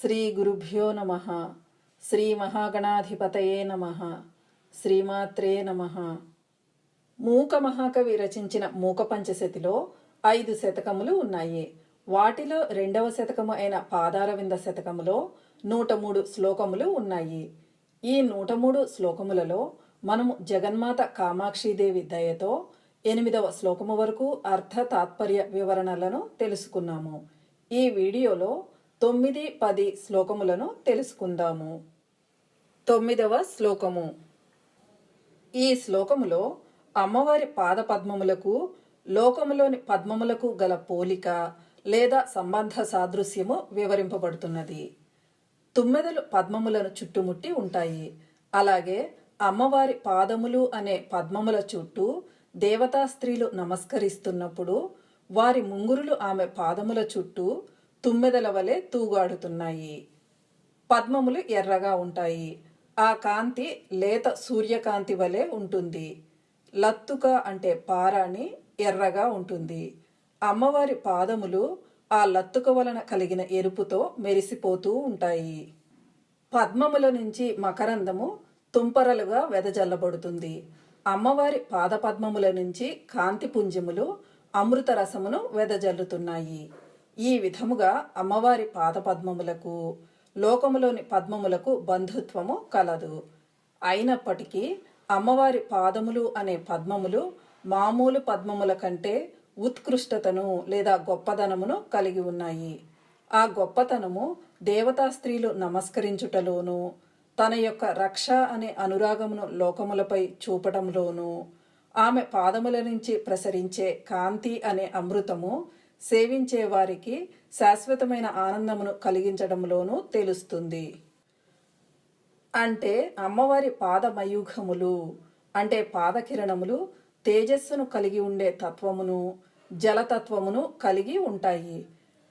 శ్రీ గురుభ్యో నమ. శ్రీ మహాగణాధిపతయే నమ. శ్రీమాత్రే నమ. మూక మహాకవి రచించిన మూక పంచశతిలో ఐదు శతకములు ఉన్నాయి. వాటిలో రెండవ శతకము అయిన పాదారవింద శతకములో నూట మూడు శ్లోకములు ఉన్నాయి. ఈ నూట మూడు శ్లోకములలో మనము జగన్మాత కామాక్షిదేవి దయతో ఎనిమిదవ శ్లోకము వరకు అర్థ తాత్పర్య వివరణలను తెలుసుకున్నాము. ఈ వీడియోలో తొమ్మిది పది శ్లోకములను తెలుసుకుందాము. తొమ్మిదవ శ్లోకము. ఈ శ్లోకములో అమ్మవారి పాదపద్మములకు లోకములోని పద్మములకు గల పోలిక లేదా సంబంధ సాదృశ్యము వివరింపబడుతున్నది. తుమ్మెదలు పద్మములను చుట్టుముట్టి ఉంటాయి. అలాగే అమ్మవారి పాదములు అనే పద్మముల చుట్టూ దేవతా స్త్రీలు నమస్కరిస్తున్నప్పుడు వారి ముంగురులు ఆమె పాదముల చుట్టూ తుమ్మెదల వలె తూగాడుతున్నాయి. పద్మములు ఎర్రగా ఉంటాయి. ఆ కాంతి లేత సూర్యకాంతి వలె ఉంటుంది. లత్తుక అంటే పారాణి ఎర్రగా ఉంటుంది. అమ్మవారి పాదములు ఆ లత్తుక వలన కలిగిన ఎరుపుతో మెరిసిపోతూ ఉంటాయి. పద్మముల నుంచి మకరందము తుంపరలుగా వెదజల్లబడుతుంది. అమ్మవారి పాదపద్మముల నుంచి కాంతి పుంజములు అమృత రసమును వెదజల్లుతున్నాయి. ఈ విధముగా అమ్మవారి పాదపద్మములకు లోకములోని పద్మములకు బంధుత్వము కలదు. అయినప్పటికీ అమ్మవారి పాదములు అనే పద్మములు మామూలు పద్మముల కంటే ఉత్కృష్టతను లేదా గొప్పదనమును కలిగి ఉన్నాయి. ఆ గొప్పతనము దేవతా స్త్రీలు నమస్కరించుటలోనూ తన యొక్క రక్ష అనే అనురాగమును లోకములపై చూపటంలోను ఆమె పాదముల నుంచి ప్రసరించే కాంతి అనే అమృతము సేవించే వారికి శాశ్వతమైన ఆనందమును కలిగించడంలోనూ తెలుస్తుంది. అంటే అమ్మవారి పాదమయూఘములు అంటే పాదకిరణములు తేజస్సును కలిగి ఉండే తత్వమును జలతత్వమును కలిగి ఉంటాయి.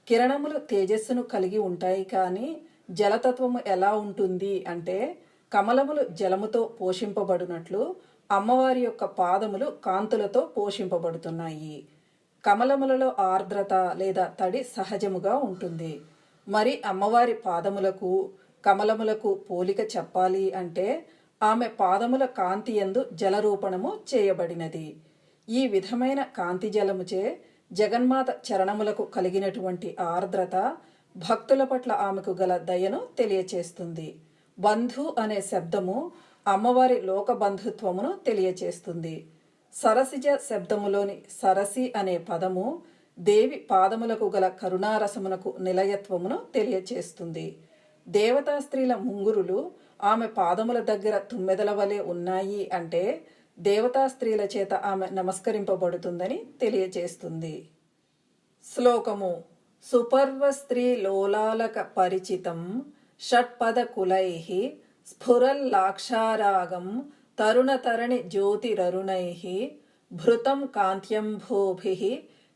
కిరణములు తేజస్సును కలిగి ఉంటాయి కానీ జలతత్వము ఎలా ఉంటుంది అంటే కమలములు జలముతో పోషింపబడినట్లు అమ్మవారి యొక్క పాదములు కాంతులతో పోషింపబడుతున్నాయి. కమలములలో ఆర్ద్రత లేదా తడి సహజముగా ఉంటుంది. మరి అమ్మవారి పాదములకు కమలములకు పోలిక చెప్పాలి అంటే ఆమె పాదముల కాంతి ఎందు జలరూపణము చేయబడినది. ఈ విధమైన కాంతి జలముచే జగన్మాత చరణములకు కలిగినటువంటి ఆర్ద్రత భక్తుల పట్ల ఆమెకు గల దయను తెలియచేస్తుంది. బంధు అనే శబ్దము అమ్మవారి లోక బంధుత్వమును తెలియచేస్తుంది. సరసిజ శబ్దములోని సరసి అనే పదము దేవి పాదములకు గల కరుణారసమునకు నిలయత్వమును తెలియచేస్తుంది. దేవతా స్త్రీల ముంగురులు ఆమె పాదముల దగ్గర తుమ్మెదల వలె ఉన్నాయి అంటే దేవతా స్త్రీల చేత ఆమె నమస్కరింపబడుతుందని తెలియచేస్తుంది. శ్లోకము సుపర్వ స్త్రీ లోలాలక పరిచితం షట్పద కులై స్ఫురల్లాక్షారాగం తరుణతరణి జ్యోతిరరుణై భృతం కాంత్యంభోభి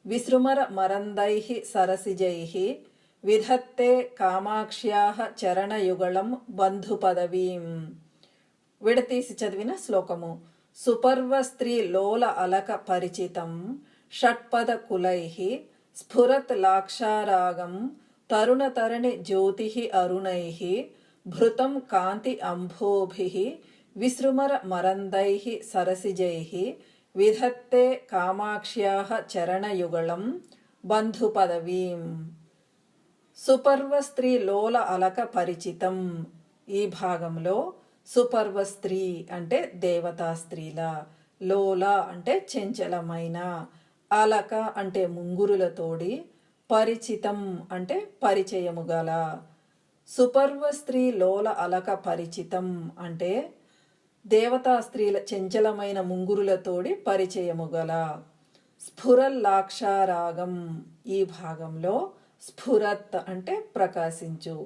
విసృమర మరందై సరసిజై విధత్తే కామాక్ష్యా చరణయుగళం బంధుపదవీం. విడతీసి చదివిన శ్లోకము సుపర్వ స్త్రీ లోల అలక పరిచితం షట్పద కులై స్ఫురత్ లాక్షారాగం తరుణతరణి జ్యోతి అరుణై భృతం కాంతి అంభోభి విసృమర మరందై సరసిజై విధత్తే కామాక్ష్యా చరణయుగళం బంధుపదవీం. సుపర్వ స్త్రీ లోల అలక పరిచితం. ఈ భాగంలో సుపర్వ స్త్రీ అంటే దేవతా స్త్రీల లోల అంటే చెంచలమైన అలక అంటే ముంగురులతోడి పరిచితం అంటే పరిచయము గల. సుపర్వ స్త్రీ లోల అలక పరిచితం అంటే దేవతా స్త్రీల చెంచలమైన ముంగురులతోడి పరిచయము గల స్ఫురల్లాక్షారాగం ఈ భాగంలో స్ఫురత్ అంటే ప్రకాశించు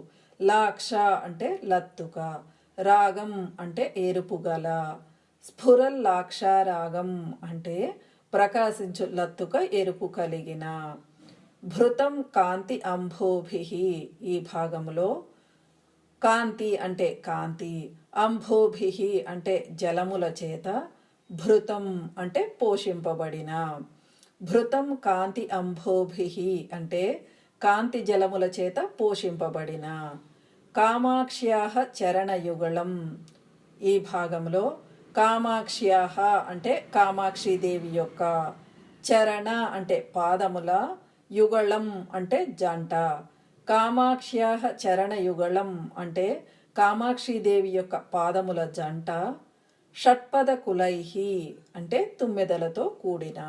లాక్ష అంటే లత్తుక రాగం అంటే ఏరుపుగల స్ఫురల్లాక్షారాగం అంటే ప్రకాశించు లత్తుక ఎరుపు కలిగిన భృతం కాంతి అంభోభి ఈ భాగంలో కాంతి అంటే కాంతి అంభోభి అంటే జలముల చేత భృతం అంటే పోషింపబడిన. భృతం కాంతి అంభోభి అంటే కాంతి జలముల చేత పోషింపబడిన. కామాక్ష్యాహ చరణయుగళం. ఈ భాగంలో కామాక్ష్యాహ అంటే కామాక్షిదేవి యొక్క చరణ అంటే పాదముల యుగళం అంటే జంట. కామాక్ష్యాహ చరణయుగళం అంటే కామాక్షిదేవి యొక్క పాదముల జంట షట్పద కులైహి అంటే తుమ్మెదలతో కూడిన.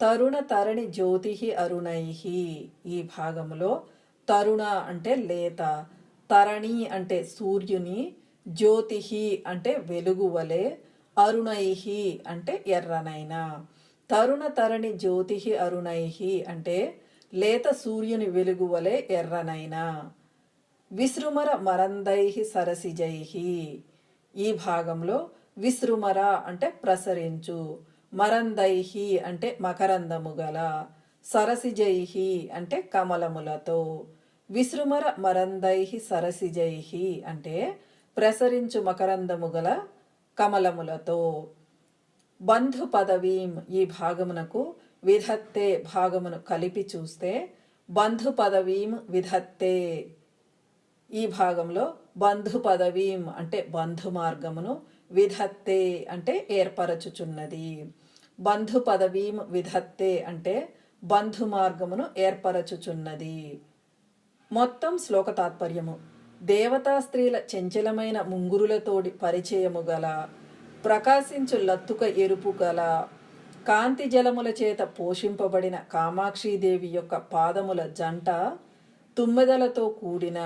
తరుణ తరణి జ్యోతి అరుణైహి ఈ భాగంలో తరుణ అంటే లేత తరణి అంటే సూర్యుని జ్యోతి అంటే వెలుగు వలె అరుణైహి అంటే ఎర్రనైన. తరుణ తరణి జ్యోతి అరుణైహి అంటే లేత సూర్యుని వెలుగు వలె ఎర్రనైన. విసృమర మరందైహి సరసిజైహి ఈ భాగంలో విశ్రుమర అంటే ప్రసరించు మరందైహి అంటే మకరందము గల సరసిజైహి అంటే కమలములతో. విశ్రుమర మరందైహి సరసిజైహి అంటే ప్రసరించు మకరందము గల కమలములతో. బంధు పదవీం ఈ భాగమునకు విధత్తే భాగమును కలిపి చూస్తే బంధు పదవీం విధత్తే. ఈ భాగంలో బంధు పదవీం అంటే బంధు మార్గమును విధత్తే అంటే ఏర్పరచుచున్నది. బంధు పదవీం విధత్తే అంటే బంధు మార్గమును ఏర్పరచుచున్నది. మొత్తం శ్లోక తాత్పర్యము. దేవతా స్త్రీల చెంచలమైన ముంగురులతోడి పరిచయము గల ప్రకాశించు లత్తుక ఎరుపు గల కాంతి జలముల చేత పోషింపబడిన కామాక్షీదేవి యొక్క పాదముల జంట తుమ్మెదలతో కూడిన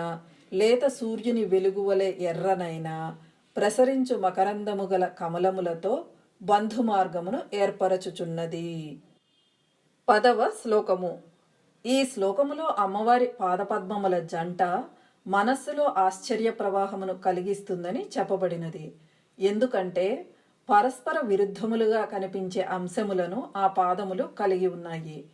లేత సూర్యుని వెలుగువలే ఎర్రనైన ప్రసరించు మకరందము గల కమలములతో బంధుమార్గమును ఏర్పరచుచున్నది. పదవ శ్లోకము. ఈ శ్లోకములో అమ్మవారి పాదపద్మముల జంట మనస్సులో ఆశ్చర్య ప్రవాహమును కలిగిస్తుందని చెప్పబడినది. ఎందుకంటే పరస్పర విరుద్ధములుగా కనిపించే అంశములను ఆ పాదములు కలిగి ఉన్నాయి.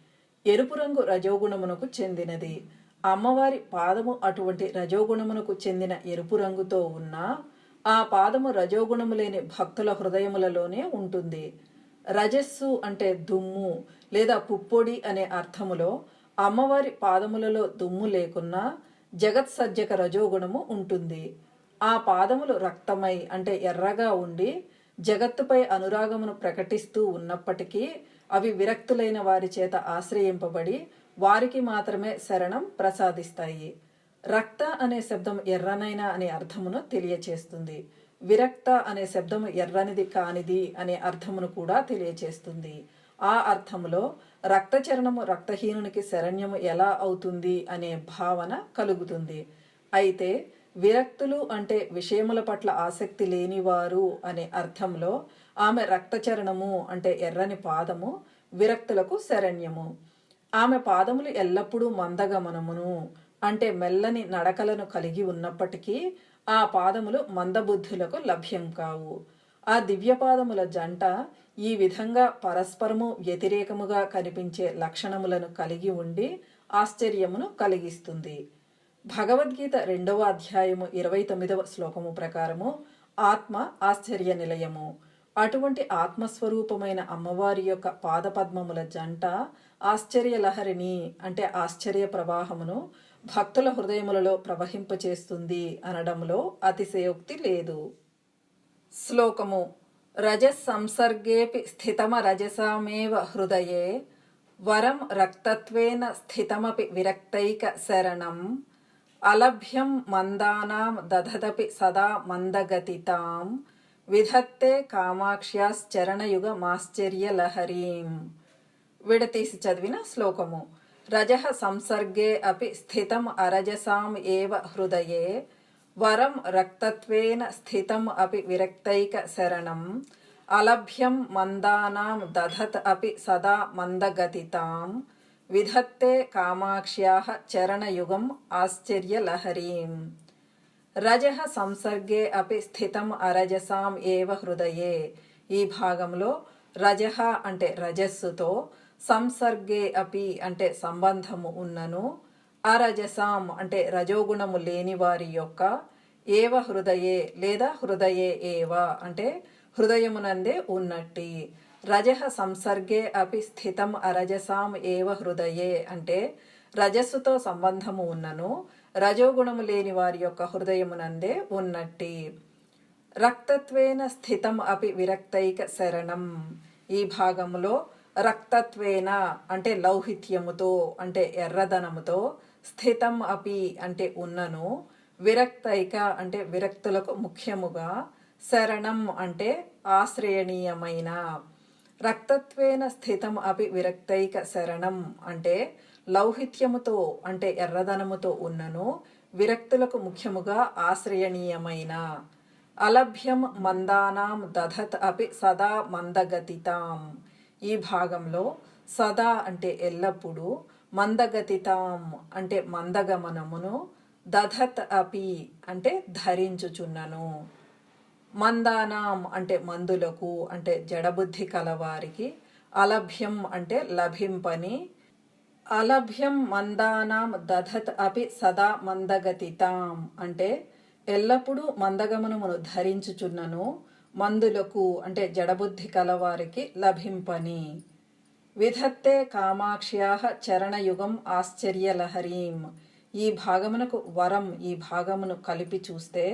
ఎరుపు రంగు రజోగుణమునకు చెందినది. అమ్మవారి పాదము అటువంటి రజోగుణమునకు చెందిన ఎరుపు రంగుతో ఉన్న ఆ పాదము రజోగుణము లేని భక్తుల హృదయములలోనే ఉంటుంది. రజస్సు అంటే దుమ్ము లేదా పుప్పొడి అనే అర్థములో అమ్మవారి పాదములలో దుమ్ము లేకున్నా జగత్ సజ్జక రజోగుణము ఉంటుంది. ఆ పాదములు రక్తమై అంటే ఎర్రగా ఉండి జగత్తుపై అనురాగమును ప్రకటిస్తూ ఉన్నప్పటికీ అవి విరక్తులైన వారి చేత ఆశ్రయింపబడి వారికి మాత్రమే శరణం ప్రసాదిస్తాయి. రక్త అనే శబ్దం ఎర్రనైన అనే అర్థమును తెలియచేస్తుంది. విరక్త అనే శబ్దము ఎర్రనిది కానిది అనే అర్థమును కూడా తెలియచేస్తుంది. ఆ అర్థములో రక్తచరణము రక్తహీనునికి శరణ్యము ఎలా అవుతుంది అనే భావన కలుగుతుంది. అయితే విరక్తులు అంటే విషయముల పట్ల ఆసక్తి లేనివారు అనే అర్థంలో ఆమె రక్తచరణము అంటే ఎర్రని పాదము విరక్తులకు శరణ్యము. ఆమె పాదములు ఎల్లప్పుడూ మందగమనమును అంటే మెల్లని నడకలను కలిగి ఉన్నప్పటికీ ఆ పాదములు మందబుద్ధులకు లభ్యం కావు. ఆ దివ్యపాదముల జంట ఈ విధంగా పరస్పరము వ్యతిరేకముగా కనిపించే లక్షణములను కలిగి ఉండి ఆశ్చర్యమును కలిగిస్తుంది. భగవద్గీత రెండవ అధ్యాయము ఇరవై తొమ్మిదవ శ్లోకము ప్రకారము ఆత్మ ఆశ్చర్య నిలయము అటువంటి ఆత్మస్వరూపమైన అమ్మవారి యొక్క పాదపద్మముల జంట ఆశ్చర్యలహరిని అంటే ఆశ్చర్య ప్రవాహమును భక్తుల హృదయములలో ప్రవహింపచేస్తుంది అనడంలో అతిశయోక్తి లేదు. శ్లోకము రజస్సంసర్గేపి స్థితమరజసామేవ హృదయే వరం రక్తత్వేన స్థితమపి విరక్తైక శరణం అలభ్యం మందానాం దధదపి సదా మందగతితాం విధత్తే కామాక్ష్యాశ్చరణయుగ మాశ్చర్యలహరీం విడతీసి చదివిన శ్లోకము రజ సంసర్గే అపి స్థితం అరజసాం ఏవ హృదయే వరం రక్తత్వేన స్థితం అపి విరక్తైక శరణం అలభ్యం మందానాం దధత్ అపి సదా మందగతితాం విధత్తే కామాక్ష్యా చరణయుగం ఆశ్చర్యలహరీం రజః సంసర్గే అపి స్థితం అరజసాం ఏవ హృదయే. ఈ భాగంలో రజహ అంటే రజస్సుతో సంసర్గే అపి అంటే సంబంధము ఉన్నను అరజసాం అంటే రజోగుణము లేని వారి యొక్క ఏవ హృదయే లేదా హృదయే ఏవ అంటే హృదయమునందే ఉన్నట్టి. రజః సంసర్గే అపి స్థితం అరజసాం ఏవ హృదయే. అంటే రజస్సుతో సంబంధము ఉన్నను రజోగుణము లేని వారి యొక్క హృదయమునందే ఉన్నట్టి. రక్తత్వేన స్థితం అపి విరక్తైక శరణం. ఈ భాగంలో రక్తత్వేన అంటే లౌహిత్యముతో అంటే ఎర్రదనముతో స్థితం అపి అంటే ఉన్నను విరక్తైక అంటే విరక్తులకు ముఖ్యముగా శరణం అంటే ఆశ్రయణీయమైన. రక్తత్వేన స్థితం అపి విరక్తైక శరణం అంటే లౌహిత్యముతో అంటే ఎర్రదనముతో ఉన్నను విరక్తులకు ముఖ్యముగా ఆశ్రయణీయమైన. అలభ్యం మందానాం దధత్ అపి సదా మందగతితాం. ఈ భాగంలో సదా అంటే ఎల్లప్పుడూ మందగతితాం అంటే మందగమనమును దధత్ అపి అంటే ధరించుచున్నను. మందానాం అంటే మందులకు అంటే జడబుద్ధి కలవారికి అలభ్యం అంటే లభింపని అలభ్యం మందానాం దధత్ అపి సదా మందగతితాం అంటే ఎల్లప్పుడూ మందగమనమును ధరించుచున్నను మందులకు అంటే జడబుద్ధి కలవారికి లభింపని. విధత్తే కామాక్ష్యా చరణయుగం ఆశ్చర్యలహరీం. ఈ భాగమునకు వరం ఈ భాగమును కలిపి చూస్తే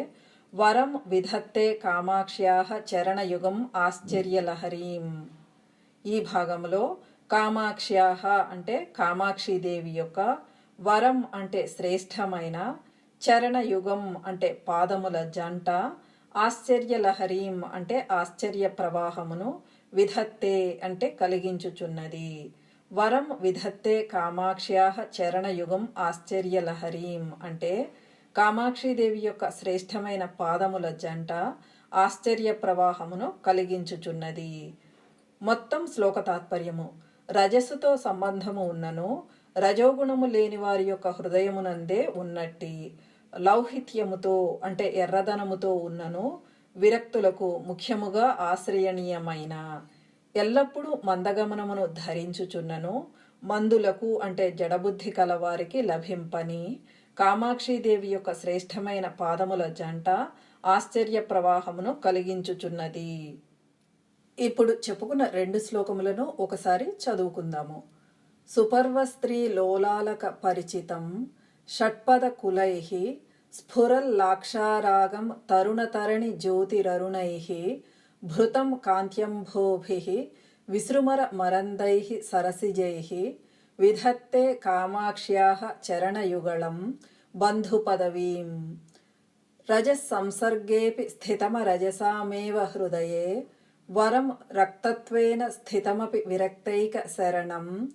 వరం విధత్తే కామాక్ష్యా చరణయుగం ఆశ్చర్యలహరీం ఈ భాగంలో కామాక్ష్యా అంటే కామాక్షిదేవి యొక్క వరం అంటే శ్రేష్టమైన చరణయుగం అంటే పాదముల జంట ఆశ్చర్యలహరీం అంటే ఆశ్చర్య ప్రవాహమును విధత్తే అంటే కలిగించుచున్నది. వరం విధత్తే కామాక్ష్యా చరణయుగం ఆశ్చర్యలహరీం అంటే కామాక్షిదేవి యొక్క శ్రేష్టమైన పాదముల జంట ఆశ్చర్య ప్రవాహమును కలిగించుచున్నది. మొత్తం శ్లోక తాత్పర్యము రజస్సుతో సంబంధము ఉన్నను రజోగుణము లేని వారి యొక్క హృదయమునందే ఉన్నట్టి లౌహిత్యముతో అంటే ఎర్రదనముతో ఉన్నను విరక్తులకు ముఖ్యముగా ఆశ్రయణీయమైన. ఎల్లప్పుడూ మందగమనమును ధరించుచున్నను మందులకు అంటే జడబుద్ధి కలవారికి లభింపని కామాక్షిదేవి యొక్క శ్రేష్టమైన పాదముల జంట ఆశ్చర్య ప్రవాహమును కలిగించుచున్నది. ఇప్పుడు చెప్పుకున్న రెండు శ్లోకములను ఒకసారి చదువుకుందాము. సుపర్వస్త్రీ లోలాలక పరిచితం షట్పద కులై స్ఫురల్లాక్షారాగం తరుణతరణి జ్యోతిరరుణై భృతం కాంత్యంభోభి విసృమర మరందై సరసిజై విధత్తే కామాక్ష్యా చరణయుగళం బంధుపదవీం. రజస్సంసర్గేపి స్థితమరజసామేవ హృదయే వరం రక్తత్వేన స్థితమపి విరక్తైక శరణం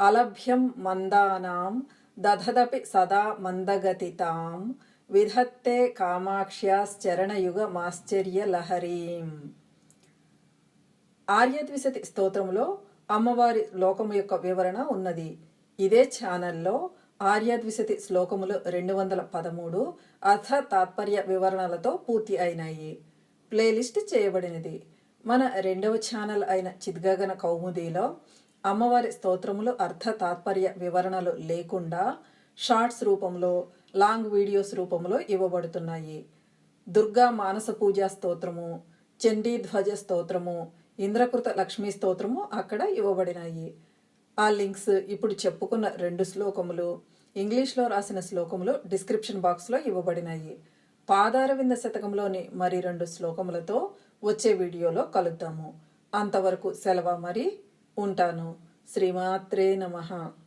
అలభ్యం మందానాం దధదపి సదా మందగతితాం విధత్తే కామాక్ష్యాశ్చరణయుగమాశ్చర్యలహరీం. ఆర్యద్విశతి స్తోత్రంలో అమ్మవారి లోకము యొక్క వివరణ ఉన్నది. ఇదే ఛానల్లో ఆర్యద్విశతి శ్లోకములు రెండు వందల పదమూడు అర్థ తాత్పర్య వివరణలతో పూర్తి అయినాయి. ప్లేలిస్ట్ చేయబడినది. మన రెండవ ఛానల్ అయిన చిద్గగన కౌముదీలో అమ్మవారి స్తోత్రములు అర్థ తాత్పర్య వివరణలు లేకుండా షార్ట్స్ రూపంలో లాంగ్ వీడియోస్ రూపంలో ఇవ్వబడుతున్నాయి. దుర్గా మానస పూజా స్తోత్రము చండీ ధ్వజ స్తోత్రము ఇంద్రకృత లక్ష్మీ స్తోత్రము అక్కడ ఇవ్వబడినాయి. ఆ లింక్స్ ఇప్పుడు చెప్పుకున్న రెండు శ్లోకములు ఇంగ్లీష్లో రాసిన శ్లోకములు డిస్క్రిప్షన్ బాక్స్లో ఇవ్వబడినాయి. పాదారవింద శతకంలోని మరి రెండు శ్లోకములతో వచ్చే వీడియోలో కలుద్దాము. అంతవరకు సెలవు మరి? ఉంటాను. శ్రీమాత్రే నమః.